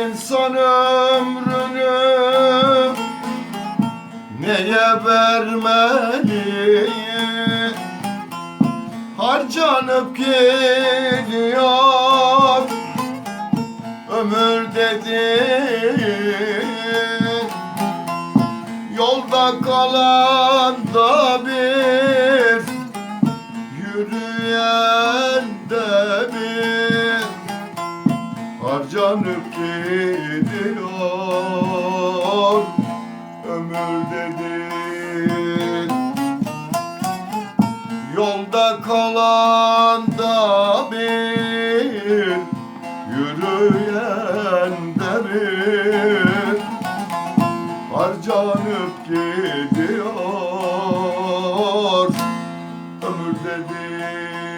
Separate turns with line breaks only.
insan ömrünü neye vermeli Harcanıp gidiyor ömür dediğin. Yolda kalan da bir Yürüyen de bir harcanıp gidiyor ömür dedin. Yolda kalan da bir yürüyen de bir. Harcanıp gidiyor ömür dedin.